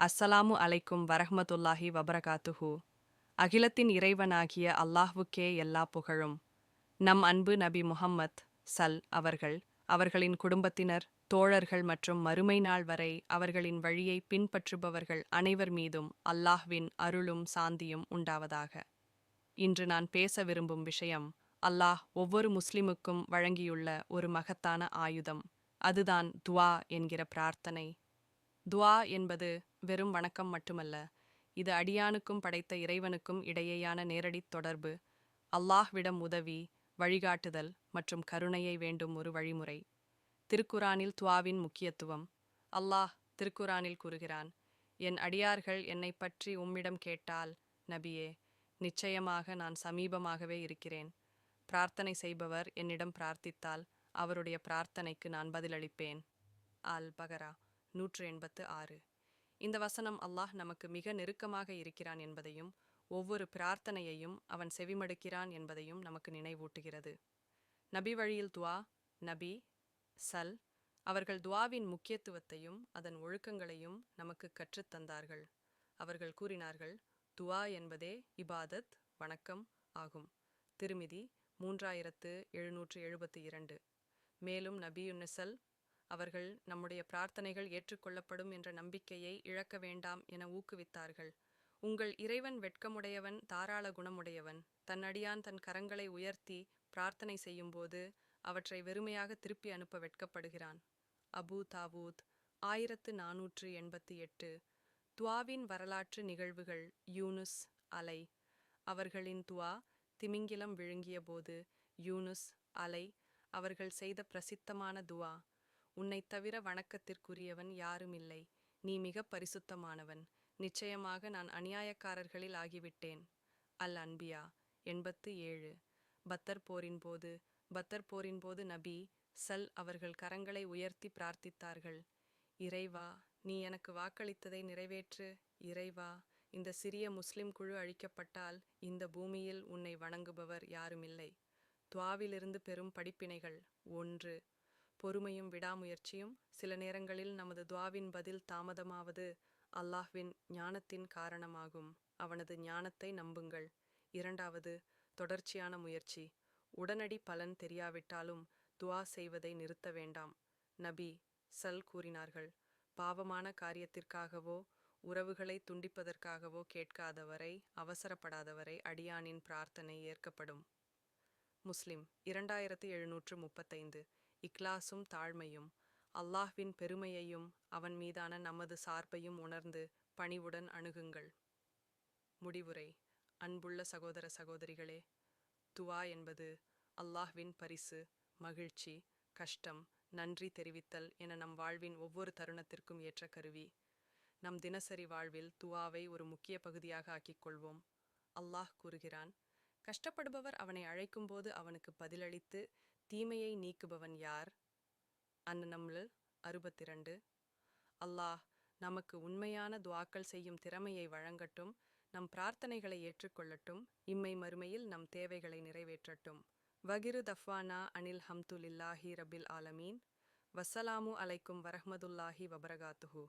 அஸ்ஸலாமு அலைக்கும் வரஹ்மத்துல்லாஹி வபரகாத்துஹு. அகிலத்தின் இறைவனாகிய அல்லாஹ்வுக்கே எல்லா புகழும். நம் அன்பு நபி முஹம்மத் சல் அவர்கள் அவர்களின் குடும்பத்தினர் தோழர்கள் மற்றும் மறுமை நாள் வரை அவர்களின் வழியை பின்பற்றுபவர்கள் அனைவர் மீதும் அல்லாஹ்வின் அருளும் சாந்தியும் உண்டாவதாக. இன்று நான் பேச விரும்பும் விஷயம் அல்லாஹ் ஒவ்வொரு முஸ்லிமுக்கும் வழங்கியுள்ள ஒரு மகத்தான ஆயுதம். அதுதான் துவா என்கிற பிரார்த்தனை. துவா என்பது வெறும் வணக்கம் மட்டுமல்ல இது அடியானுக்கும் படைத்த இறைவனுக்கும் இடையேயான நேரடி தொடர்பு. அல்லாஹ்விடம் உதவி வழிகாட்டுதல் மற்றும் கருணையை வேண்டும் ஒரு வழிமுறை. திருக்குரானில் துவாவின் முக்கியத்துவம். அல்லாஹ் திருக்குரானில் கூறுகிறான் என் அடியார்கள் என்னை பற்றி உம்மிடம் கேட்டால் நபியே நிச்சயமாக நான் சமீபமாகவே இருக்கிறேன். பிரார்த்தனை செய்பவர் என்னிடம் பிரார்த்தித்தால் அவருடைய பிரார்த்தனைக்கு நான் பதிலளிப்பேன். அல் பகரா நூற்று எண்பத்து ஆறு. இந்த வசனம் அல்லாஹ் நமக்கு மிக நெருக்கமாக இருக்கிறான் என்பதையும் ஒவ்வொரு பிரார்த்தனையையும் அவன் செவிமடுக்கிறான் என்பதையும் நமக்கு நினைவூட்டுகிறது. நபி வழியில் துவா நபி சல் அவர்கள் துவாவின் முக்கியத்துவத்தையும் அதன் ஒழுக்கங்களையும் நமக்கு கற்றுத் தந்தார்கள் அவர்கள் கூறினார்கள் துவா என்பதே இபாதத் வணக்கம் ஆகும். திருமிதி மூன்றாயிரத்து எழுநூற்று எழுபத்தி இரண்டு. மேலும் நபியுன்னசல் அவர்கள் நம்முடைய பிரார்த்தனைகள் ஏற்றுக்கொள்ளப்படும் என்ற நம்பிக்கையை இழக்க வேண்டாம் என ஊக்குவித்தார்கள். உங்கள் இறைவன் வெட்கமுடையவன் தாராள குணமுடையவன். தன் அடியான் தன் கரங்களை உயர்த்தி பிரார்த்தனை செய்யும்போது அவற்றை வெறுமையாக திருப்பி அனுப்ப வெட்கப்படுகிறான். அபு தாவூத் ஆயிரத்து நானூற்று எண்பத்தி எட்டு. துவாவின் வரலாற்று நிகழ்வுகள் யூனுஸ் அலை. அவர்களின் துவா திமிங்கிலம் விழுங்கிய போது யூனுஸ் அலை அவர்கள் செய்த பிரசித்தமான துவா. உன்னைத் தவிர வணக்கத்திற்குரியவன் யாருமில்லை நீ மிக பரிசுத்தமானவன். நிச்சயமாக நான் அநியாயக்காரர்களில் ஆகிவிட்டேன். அல் அன்பியா எண்பத்து ஏழு. பத்தர் போரின் போது பத்தர் போரின் போது நபி சல் அவர்கள் கரங்களை உயர்த்தி பிரார்த்தித்தார்கள். இறைவா நீ எனக்கு வாக்களித்ததை நிறைவேற்று. இறைவா இந்த சிறிய முஸ்லிம் குழு அழிக்கப்பட்டால் இந்த பூமியில் உன்னை வணங்குபவர் யாருமில்லை துவாவிலிருந்து பெறும் படிப்பினைகள் ஒன்று. பொறுமையும் விடாமுயற்சியும் சில நேரங்களில் நமது துவாவின் பதில் தாமதமாவது அல்லாஹ்வின் ஞானத்தின் காரணமாகும். அவனது ஞானத்தை நம்புங்கள். இரண்டாவது தொடர்ச்சியான முயற்சி. உடனடி பலன் தெரியாவிட்டாலும் துவா செய்வதை நிறுத்த வேண்டாம். நபி சல் கூறினார்கள் பாவமான காரியத்திற்காகவோ உறவுகளை துண்டிப்பதற்காகவோ கேட்காதவரை அவசரப்படாதவரை அடியானின் பிரார்த்தனை ஏற்கப்படும். முஸ்லிம் இரண்டாயிரத்து எழுநூற்று முப்பத்தைந்து. இக்லாசும் தாழ்மையும் அல்லாஹ்வின் பெருமையையும் அவன் மீதான நமது சார்பையும் உணர்ந்து பணிவுடன் அணுகுங்கள். முடிவுரை. அன்புள்ள சகோதர சகோதரிகளே துவா என்பது அல்லாஹ்வின் பரிசு மகிழ்ச்சி கஷ்டம் நன்றி தெரிவித்தல் என நம் வாழ்வின் ஒவ்வொரு தருணத்திற்கும் ஏற்ற கருவி. நம் தினசரி வாழ்வில் துவாவை ஒரு முக்கிய பகுதியாக ஆக்கிக் கொள்வோம் அல்லாஹ் கூறுகிறான் கஷ்டப்படுபவர் அவனை அழைக்கும்போது அவனுக்கு பதிலளித்து தீமையை நீக்குபவன் யார்? அந்நம்ல அறுபத்திரண்டு. அல்லாஹ் நமக்கு உண்மையான துவாக்கள் செய்யும் திறமையை வழங்கட்டும் நம் பிரார்த்தனைகளை ஏற்றுக்கொள்ளட்டும் இம்மை மறுமையில் நம் தேவைகளை நிறைவேற்றட்டும். வகிரு தஃப்வானா அனில் ஹம்துலில்லாஹி ரபில் ஆலமீன். வஸ்ஸலாமு அலைக்கும் வரஹமதுல்லாஹி வபரகாத்துஹு.